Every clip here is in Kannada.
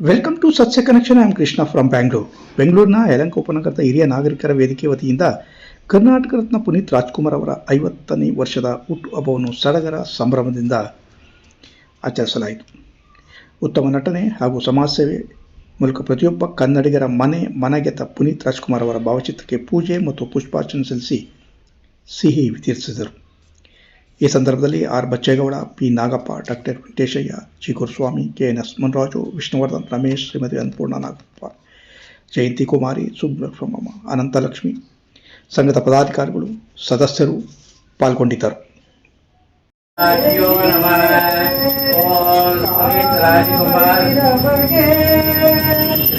Welcome to Satya connection I am Krishna from Bangalore ಬೆಂಗಳೂರಿನ ಯಲಂಕ ಉಪನಗರದ ಹಿರಿಯ ನಾಗರಿಕರ ವೇದಿಕೆ ವತಿಯಿಂದ ಕರ್ನಾಟಕ ರತ್ನ ಪುನೀತ್ ರಾಜ್ಕುಮಾರ್ ಅವರ ಐವತ್ತನೇ ವರ್ಷದ ಹುಟ್ಟುಹಬ್ಬವನ್ನು ಸಡಗರ ಸಂಭ್ರಮದಿಂದ ಆಚರಿಸಲಾಯಿತು. ಉತ್ತಮ ನಟನೆ ಹಾಗೂ ಸಮಾಜ ಸೇವೆ ಮೂಲಕ ಪ್ರತಿಯೊಬ್ಬ ಕನ್ನಡಿಗರ ಮನೆ ಮನಗೆತ ಪುನೀತ್ ರಾಜ್ಕುಮಾರ್ ಅವರ ಭಾವಚಿತ್ರಕ್ಕೆ ಪೂಜೆ ಮತ್ತು ಪುಷ್ಪಾರ್ಚನೆ ಸಲ್ಲಿಸಿ ಸಿಹಿ ವಿತರಿಸಿದರು. ಈ ಸಂದರ್ಭದಲ್ಲಿ R Bachegowda, P Nagappa, doctor Venkateshaiah, G Guruswamy, K N S Munraju, Vishnuvardhan, Ramesh Shrimati Annapurna Nagappa, Jayanthi Kumari, Subrahmanyamma, Ananthalakshmi, ಸಂಘದ ಪದಾಧಿಕಾರಿಗಳು, ಸದಸ್ಯರು ಪಾಲ್ಗೊಂಡಿದ್ದರು.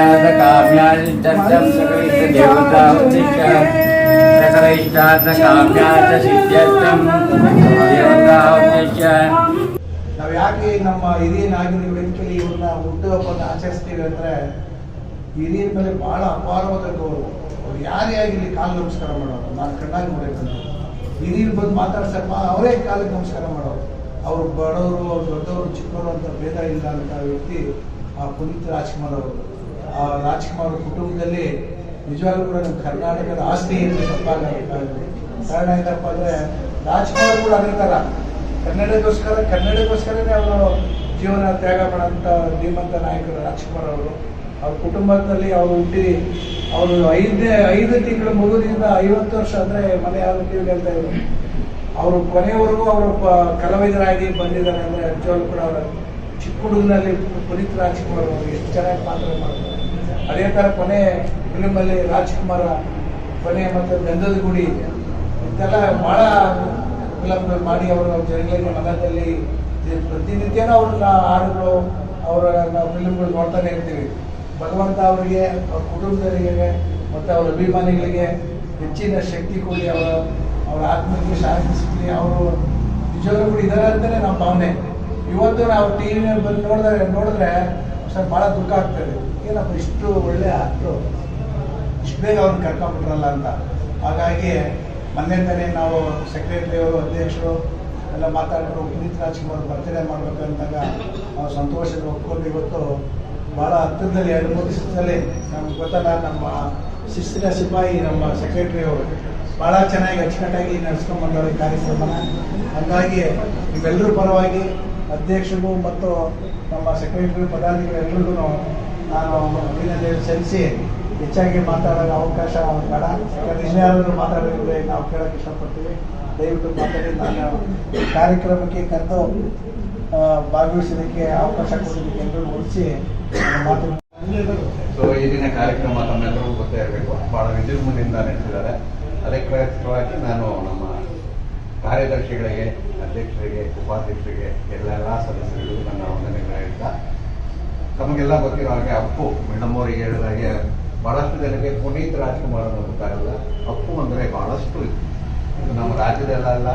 ಶ್ರೇಯಾದ ಕಾಮ್ಯಾನಿ ಚರ್ಚಂ ಸಕಲಿತ ದೇವತಾ ಉದ್ದೇಶ ಸಕಲೈಷ್ಟಾದ ಕಾಮ್ಯಾಚ ಸಿದ್ಧರ್ಥಂ ದೇವತಾ ನಾವು ಯಾಕೆ ನಮ್ಮ ಹಿರಿಯ ನಾಗರಿಕ ವ್ಯಕ್ತಿಯಲ್ಲಿ ಇವ್ರನ್ನ ಹುಟ್ಟುಹಬ್ಬನ ಆಚರಿಸ್ತೀವಿ ಅಂದ್ರೆ ಹಿರಿಯರ ಮೇಲೆ ಬಹಳ ಅಪಾರವಾದ ಗೌರವ ಅವ್ರು ಯಾರೇ ಆಗಿರಲಿ ಕಾಲು ನಮಸ್ಕಾರ ಮಾಡೋದು ನಾನು ಕಣ್ಣಾಗಿ ನೋಡಬೇಕಂತ ಹಿರಿಯರು ಬಂದು ಮಾತಾಡ್ಸಪ್ಪ ಅವರೇ ಕಾಲಕ್ಕೆ ನಮಸ್ಕಾರ ಮಾಡೋದು ಅವರು ಬಡವರು ದೊಡ್ಡವರು ಚಿಕ್ಕವರು ಅಂತ ಭೇದ ಇಲ್ಲ ಅಂತ ವ್ಯಕ್ತಿ ಆ ಪುನೀತ್ ರಾಜ್ಕುಮಾರ್ ಅವರು ರಾಜ್ಕುಮಾರ್ ಕುಟುಂಬದಲ್ಲಿ ನಿಜವಾಗ್ಲೂ ಕೂಡ ನಮ್ಮ ಕರ್ನಾಟಕದ ಆಸ್ತಿ ಅಂತ ತಪ್ಪಾಗಬೇಕಾಗುತ್ತೆ ಕಾರಣ ಏನಪ್ಪ ಅಂದ್ರೆ ರಾಜ್ಕುಮಾರ್ ಕೂಡ ಅದೇ ಥರ ಕನ್ನಡಕ್ಕೋಸ್ಕರ, ಕನ್ನಡಕ್ಕೋಸ್ಕರನೇ ಅವರು ಜೀವನ ತ್ಯಾಗ ಮಾಡೋಂಥ ಧೀಮಂತ ನಾಯಕರು ರಾಜ್ಕುಮಾರ್ ಅವರು. ಅವ್ರ ಕುಟುಂಬದಲ್ಲಿ ಅವರು ಹುಟ್ಟಿ, ಅವರು ಐದನೇ ಐದು ತಿಂಗಳ ಮಗುವಿನಿಂದ ಐವತ್ತು ವರ್ಷ ಅಂದರೆ ಮನೆ ಯಾರು ಟಿವಿ ಹೇಳ್ತಾ ಇದ್ರು ಅವರು ಕೊನೆಯವರೆಗೂ ಅವರು ಕಲಾವಿದರಾಗಿ ಬಂದಿದ್ದಾರೆ ಅಂದರೆ ಅಜ್ಜವರು ಕೂಡ ಅವರ ಚಿಕ್ಕ ಹುಡುಗನಲ್ಲಿ ಪುನೀತ್ ರಾಜ್ಕುಮಾರ್ ಅವರು ಎಷ್ಟು ಚೆನ್ನಾಗಿ ಪಾತ್ರ ಮಾಡ್ತಾರೆ ಅದೇ ಥರ ಕೊನೆ ಫಿಲ್ಮಲ್ಲಿ ರಾಜ್ಕುಮಾರ ಕೊನೆ ಮತ್ತು ಗಂಧದ ಗುಡಿ ಇದೆಲ್ಲ ಭಾಳ ಫಿಲಮ್ಗಳು ಮಾಡಿ ಅವರು ಜನಗಳಿಗೆ ಮನದಲ್ಲಿ ಪ್ರತಿನಿತ್ಯನೂ ಅವ್ರನ್ನ ಹಾಡುಗಳು ಅವರ ನಾವು ಫಿಲ್ಮ್ಗಳು ನೋಡ್ತಾನೆ ಇರ್ತೀವಿ. ಭಗವಂತ ಅವರಿಗೆ, ಅವ್ರ ಕುಟುಂಬದವರಿಗೆ ಮತ್ತು ಅವರ ಅಭಿಮಾನಿಗಳಿಗೆ ಹೆಚ್ಚಿನ ಶಕ್ತಿ ಕೊಡಿ, ಅವರ ಅವರ ಆತ್ಮಕ್ಕೆ ಶಾಂತಿ ಸಿಗಲಿ. ಅವರು ನಿಜವಾಗ್ಲೂ ಕೂಡ ಇದ್ದಾರೆ ಅಂತಲೇ ನಮ್ಮ ಭಾವನೆ. ಇವತ್ತು ನಾವು ಟಿ ವಿ ಬಂದು ನೋಡಿದ್ರೆ ನೋಡಿದ್ರೆ ಸರ್ ಭಾಳ ದುಃಖ ಆಗ್ತದೆ ಏನಪ್ಪ, ಇಷ್ಟು ಒಳ್ಳೆ ಆಕ್ಟ್ರು ಇಷ್ಟು ಬೇಗ ಅವ್ರನ್ನ ಕರ್ಕೊಂಡ್ಬಿಟ್ರಲ್ಲ ಅಂತ. ಹಾಗಾಗಿ ಮೊನ್ನೆ ತಾನೇ ನಾವು ಸೆಕ್ರೆಟರಿ ಅವರು, ಅಧ್ಯಕ್ಷರು ಎಲ್ಲ ಮಾತಾಡಿದ್ರು ಪುನೀತ್ ರಾಜ್ಕುಮಾರ್ ಮಾಡ್ಬೇಕು ಅಂದಾಗ ನಾವು ಸಂತೋಷದ ಒಪ್ಕೊಂಡು ಇವತ್ತು ಭಾಳ ಹತ್ತಿರದಲ್ಲಿ ಎರಡು ಮೂರು ದಿವಸದಲ್ಲಿ ನಮ್ಗೆ ಗೊತ್ತಲ್ಲ, ನಮ್ಮ ಶಿಸ್ತಿನ ಸಿಪಾಯಿ ನಮ್ಮ ಸೆಕ್ರೆಟರಿ ಅವರು. ಭಾಳ ಚೆನ್ನಾಗಿ ಅಚ್ಚುಕಟ್ಟಾಗಿ ನಡೆಸ್ಕೊಂಡು ಬಂದವರು ಈ ಕಾರ್ಯಕ್ರಮನ. ಹಾಗಾಗಿ ಇವೆಲ್ಲರೂ ಪರವಾಗಿ ಅಧ್ಯಕ್ಷರು ಮತ್ತು ನಮ್ಮ ಸೆಕ್ರೆಟರಿ ಪದಾಧಿಕಾರಿಗಳಿಗೂ ನಾನು ಅಭಿನಂದನೆ ಸಲ್ಲಿಸಿ ಹೆಚ್ಚಾಗಿ ಮಾತಾಡೋಕೆ ಅವಕಾಶ ಬೇಡ. ಯಾಕಂದ್ರೆ ಯಾರಾದರೂ ಮಾತಾಡೋದಿದ್ರೆ ನಾವು ಕೇಳೋಕೆ ಇಷ್ಟಪಡ್ತೀವಿ. ದಯವಿಟ್ಟು ಮಾತಾಡಿ, ನಾನು ಕಾರ್ಯಕ್ರಮಕ್ಕೆ ಕರೆದು ಭಾಗವಹಿಸೋದಕ್ಕೆ ಅವಕಾಶ ಕೊಡೋದಕ್ಕೆ ಎಲ್ಲರೂ ಮುಗಿಸಿ ಮಾತು ಸೊ ಈ ದಿನ ಕಾರ್ಯಕ್ರಮ ತಮ್ಮೆಲ್ಲರಿಗೂ ಗೊತ್ತೇ ಇರಬೇಕು. ಬಹಳ ವಿಜೃಂಭಣೆಯಿಂದ ನಡೆಸಿದ್ದಾರೆ. ಪ್ರಯತ್ನವಾಗಿ ನಾನು ನಮ್ಮ ಕಾರ್ಯದರ್ಶಿಗಳಿಗೆ, ಅಧ್ಯಕ್ಷರಿಗೆ, ಉಪಾಧ್ಯಕ್ಷರಿಗೆ, ಎಲ್ಲೆಲ್ಲ ಸದಸ್ಯರಿಗೂ ನನ್ನ ವಂದನೆಗಳು ಹೇಳ್ತಾ, ತಮಗೆಲ್ಲ ಗೊತ್ತಿರೋ ಹಾಗೆ ಅಪ್ಪು ಮೇಡಮ್ಮವರಿಗೆ ಹೇಳಿದ ಹಾಗೆ ಬಹಳಷ್ಟು ಜನಕ್ಕೆ ಪುನೀತ್ ರಾಜ್ಕುಮಾರ್ ಅನ್ನೋ ಗೊತ್ತಾಗಲ್ಲ ಅಪ್ಪು ಅಂದರೆ ಬಹಳಷ್ಟು ಇದು. ನಮ್ಮ ರಾಜ್ಯದಲ್ಲ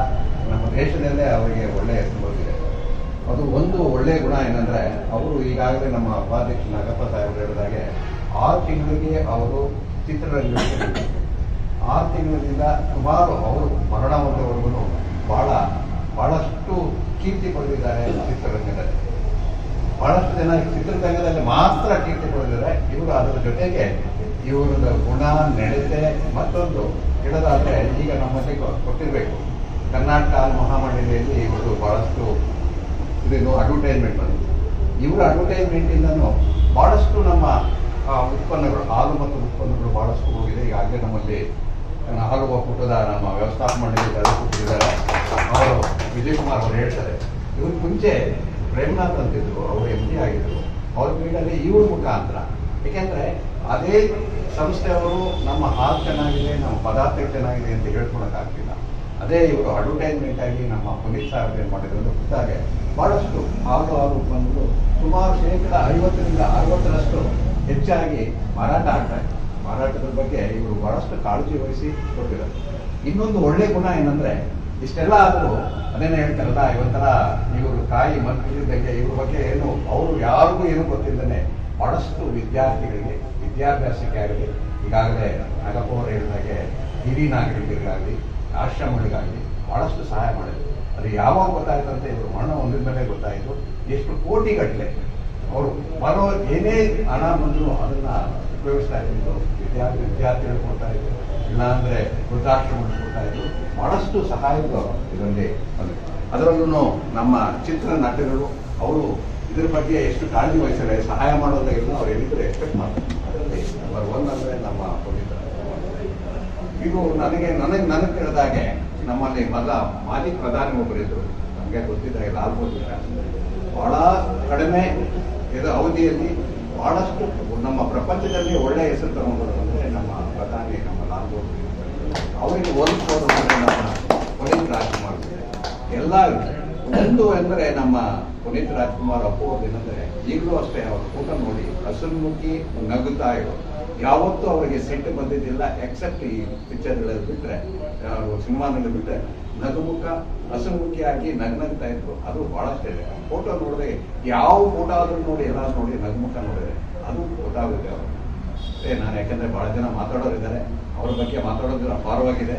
ನಮ್ಮ ದೇಶದಲ್ಲೇ ಅವರಿಗೆ ಒಳ್ಳೆಯ ಹೆಸರು ಬಂದಿದೆ ಅದು ಒಂದು ಒಳ್ಳೆಯ ಗುಣ ಏನಂದರೆ, ಅವರು ಈಗಾಗಲೇ ನಮ್ಮ ಉಪಾಧ್ಯಕ್ಷ ನಾಗಪ್ಪ ಸಾಹೇಬರು ಹೇಳಿದಾಗೆ ಆರು ತಿಂಗಳಿಗೆ ಅವರು ಚಿತ್ರರಂಗಕ್ಕೆ ಬಂದಿದ್ರು. ತಿಂಗಳಿನಿಂದ ಸುಮಾರು ಅವರು ಮರಣ ಹೊಂದವರೆಗೂ ಬಹಳ ಬಹಳಷ್ಟು ಕೀರ್ತಿ ಪಡೆದಿದ್ದಾರೆ ಚಿತ್ರರಂಗದಲ್ಲಿ. ಬಹಳಷ್ಟು ಜನ ಚಿತ್ರರಂಗದಲ್ಲಿ ಮಾತ್ರ ಕೀರ್ತಿ ಪಡೆದಿದ್ದಾರೆ. ಇವರು ಅದರ ಜೊತೆಗೆ ಇವರದ ಗುಣ ನಡತೆ ಮತ್ತೊಂದು ಹೇಳೋದಾದ್ರೆ ಈಗ ನಮ್ಮಲ್ಲಿ ಕೊಟ್ಟಿರಬೇಕು ಕರ್ನಾಟಕ ಮಹಾಮಂಡಳಿಯಲ್ಲಿ ಇವರು ಬಹಳಷ್ಟು ಇದೇನು ಅಡ್ವರ್ಟೈಸ್ಮೆಂಟ್ ಬಂದಿದೆ ಇವರ ಅಡ್ವರ್ಟೈಸ್ಮೆಂಟ್ ಇಂದನೂ ಬಹಳಷ್ಟು ನಮ್ಮ ಆ, ಉತ್ಪನ್ನಗಳು ಹಾಲು ಮತ್ತು ಉತ್ಪನ್ನಗಳು ಬಹಳಷ್ಟು ಹೋಗಿದೆ. ಈಗಾಗಲೇ ನಮ್ಮಲ್ಲಿ ಆ, ಹಾಲು ಒಕ್ಕೂಟದ ನಮ್ಮ ವ್ಯವಸ್ಥಾಪಕ ಮಂಡಳಿ ಕೊಟ್ಟಿದ್ದಾರೆ ಅವರು ವಿಜಯ್ ಕುಮಾರ್ ಅವರು ಹೇಳ್ತಾರೆ ಇವ್ರ ಮುಂಚೆ ಪ್ರೇಮನಾಥ್ ಅಂತಿದ್ರು ಅವರು ಎಂ ಪಿ ಆಗಿದ್ರು. ಅವ್ರ ಪೀಡಲ್ಲಿ ಇವ್ರ ಮುಖಾಂತರ. ಏಕೆಂದ್ರೆ ಅದೇ ಸಂಸ್ಥೆಯವರು ನಮ್ಮ ಹಾಲು ಚೆನ್ನಾಗಿದೆ ನಮ್ಮ ಪದಾರ್ಥ ಚೆನ್ನಾಗಿದೆ ಅಂತ ಹೇಳ್ಕೊಳಕ್ಕಾಗ್ತಿಲ್ಲ. ಅದೇ ಇವರು ಅಡ್ವರ್ಟೈಸ್ಮೆಂಟ್ ಆಗಿ ನಮ್ಮ ಪೊಲೀಸ್ ಸಾಹೇಬ್ ಏನು ಮಾಡಿದ್ರು ಅಂತ ಗೊತ್ತಾಗೆ ಬಹಳಷ್ಟು ಹಾಲು ಹಾಲು ಬಂದು ಸುಮಾರು ಶೇಕಡ ಐವತ್ತರಿಂದ ಅರವತ್ತರಷ್ಟು ಹೆಚ್ಚಾಗಿ ಮಾರಾಟ ಆಗ್ತಾ ಇದೆ ಮಾರಾಟದ ಬಗ್ಗೆ ಇವರು ಬಹಳಷ್ಟು ಕಾಳಜಿ ವಹಿಸಿ ಕೊಟ್ಟಿದ್ದಾರೆ. ಇನ್ನೊಂದು ಒಳ್ಳೆ ಗುಣ ಏನಂದ್ರೆ, ಇಷ್ಟೆಲ್ಲ ಆದರೂ ಅದೇನೇ ಹೇಳ್ತಾರಲ್ಲ, ಇವತ್ತರ ಇವರು ತಾಯಿ ಬಗ್ಗೆ ಇವ್ರ ಬಗ್ಗೆ ಏನು, ಅವರು ಯಾರಿಗೂ ಏನು ಗೊತ್ತಿಲ್ಲದೆ ಬಹಳಷ್ಟು ವಿದ್ಯಾರ್ಥಿಗಳಿಗೆ, ವಿದ್ಯಾಭ್ಯಾಸಕ್ಕೆ ಆಗಲಿ, ಈಗಾಗಲೇ ನಾಗಪ್ಪ ಅವರು ಹೇಳಿದಾಗೆ ಹಿರಿಯ ನಾಗರಿಕರಿಗಾಗಲಿ, ಆಶ್ರಮಗಳಿಗಾಗಲಿ ಬಹಳಷ್ಟು ಸಹಾಯ ಮಾಡಿದ್ರು. ಅದು ಯಾವಾಗ ಗೊತ್ತಾಯ್ತಂತೆ ಇವರು ಮರಣ ಹೊಂದಿದ ಮೇಲೆ ಗೊತ್ತಾಯಿತು. ಎಷ್ಟು ಕೋಟಿಗಟ್ಟಲೆ ಅವರು ಬರೋ ಏನೇ ಹಣ ಬಂದರೂ ಅದನ್ನ ಉಪಯೋಗಿಸ್ತಾ ಇದ್ದು ವಿದ್ಯಾರ್ಥಿ ವಿದ್ಯಾರ್ಥಿಗಳು ಕೊಡ್ತಾ ಇದ್ರು ಇಲ್ಲಾಂದ್ರೆ ವೃದ್ಧಾಶ್ರಮಗಳು ಕೊಡ್ತಾ ಇದ್ರು ಬಹಳಷ್ಟು ಸಹಾಯಗಳು ಇದರಲ್ಲಿ ಅದರಲ್ಲೂ ನಮ್ಮ ಚಿತ್ರ ನಟಗಳು ಅವರು ಇದ್ರ ಬಗ್ಗೆ ಎಷ್ಟು ಕಾಳಜಿ ವಹಿಸಿದ್ರೆ ಸಹಾಯ ಮಾಡೋದಾಗಿಲ್ಲ ಅವ್ರು ಹೇಳಿದ್ರೆ ಎಕ್ಸ್ಪೆಕ್ಟ್ ಮಾಡ್ತಾರೆ. ಅದರಲ್ಲಿ ನಂಬರ್ ಒನ್ ಅಂದ್ರೆ ನಮ್ಮ ಪುನೀತ ಇದು ನನಗೆ ನನಗೆ ನನಗೆ ತಿಳಿದಾಗೆ ನಮ್ಮಲ್ಲಿ ಮೊದಲ ಮಾಜಿ ಪ್ರಧಾನಿ ಒಬ್ಬರಿದ್ರು ನಮಗೆ ಗೊತ್ತಿದ್ದಾಗ ಲಾಲ್ ಬಹಳ ಕಡಿಮೆ ಇದು ಅವಧಿಯಲ್ಲಿ ಬಹಳಷ್ಟು ನಮ್ಮ ಪ್ರಪಂಚದಲ್ಲಿ ಒಳ್ಳೆಯ ಹೆಸರು ತಗೊಂಡ್ರು ಅಂದರೆ ನಮ್ಮ ಪ್ರಧಾನಿ, ನಮ್ಮ ಲಾಲ್ ಬಹದ್ದೂರ್. ಅವರಿಗೆ ಹೋಲಿಸ್ಬೋದು ಅಂದ್ರೆ ನಮ್ಮ ಪುನೀತ್ ರಾಜ್ಕುಮಾರ್ ಎಲ್ಲ ಒಂದು ಎಂದರೆ ನಮ್ಮ ಪುನೀತ್ ರಾಜ್ಕುಮಾರ್ ಅಪ್ಪು ಏನಂದ್ರೆ, ಈಗಲೂ ಅಷ್ಟೇ ಅವ್ರ ಊಟ ನೋಡಿ ಹಸುನ್ಮುಖಿ ನಗುತ್ತಾ ಇರೋ ಯಾವತ್ತೂ ಅವರಿಗೆ ಸಿಟ್ಟು ಬಂದಿದ್ದಿಲ್ಲ ಎಕ್ಸೆಪ್ಟ್ ಈ ಪಿಕ್ಚರ್ಗಳಲ್ಲಿ ಬಿಟ್ಟರೆ ಸಿನಿಮಾನಲ್ಲಿ ಬಿಟ್ರೆ ನಗುಮುಖ, ಹಸುಮುಖಿಯಾಗಿ ನಗ್ನಗ್ತಾ ಇದ್ರು. ಅದು ಬಹಳಷ್ಟು ಇದೆ ಫೋಟೋ ನೋಡಿದ್ರೆ ಯಾವ ಫೋಟೋ ಆದ್ರೂ ನೋಡಿ, ಎಲ್ಲ ನೋಡಿ ನಗುಮುಖ ನೋಡಿದ್ರೆ ಅದು ಗೊತ್ತಾಗುತ್ತೆ ಅವರು. ಏ, ನಾನು ಯಾಕಂದ್ರೆ ಬಹಳ ಜನ ಮಾತಾಡೋರಿದ್ದಾರೆ. ಅವ್ರ ಬಗ್ಗೆ ಮಾತಾಡೋದ್ರ ಅಪಾರವಾಗಿದೆ.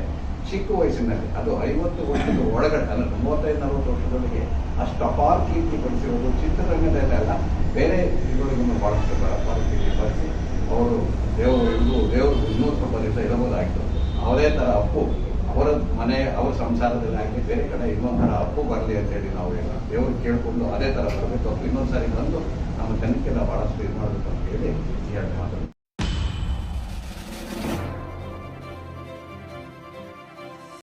ಚಿಕ್ಕ ವಯಸ್ಸಿನಲ್ಲಿ, ಅದು ಐವತ್ತು ವರ್ಷದ ಒಳಗಡೆ, ಅಂದ್ರೆ ಮೂವತ್ತೈದು, ನಲವತ್ತು ವರ್ಷದೊಳಗೆ ಅಷ್ಟು ಅಪಾರ ಕೀರ್ತಿ ಪಡಿಸಿರೋದು ಚಿತ್ರರಂಗದಲ್ಲೇ ಅಲ್ಲ, ಬೇರೆ ಇದ್ರೊಳಗೂ ಬಹಳಷ್ಟು ಅಪಾರ ಕೀರ್ತಿ ಪಡಿಸಿ ಅವರು ದೇವರು ಇವರು ದೇವರು ಇನ್ನೂ ಸ್ವಲ್ಪ ದಿವಸ ಇರಬಹುದಾಗಿತ್ತು. ಅವರೇ ಥರ ಅಪ್ಪು. ಅವರ ಮನೆ, ಅವ್ರ ಸಂಸಾರದಲ್ಲಿ ಆಗಲಿ ಬೇರೆ ಕಡೆ ಇನ್ನೊಂದು ಥರ ಅಪ್ಪು ಬರಲಿ ಅಂತ ಹೇಳಿ ನಾವು ದೇವ್ರು ಕೇಳಿಕೊಂಡು ಅದೇ ಥರ ಬರಬೇಕು. ಇನ್ನೊಂದು ಸಾರಿ ಬಂದು ನಮ್ಮ ಜನಕ್ಕೆಲ್ಲ ಭಾಳಷ್ಟು ಇದು ಮಾಡಬೇಕು ಅಂತ ಹೇಳಿ ಎರಡು ಮಾತು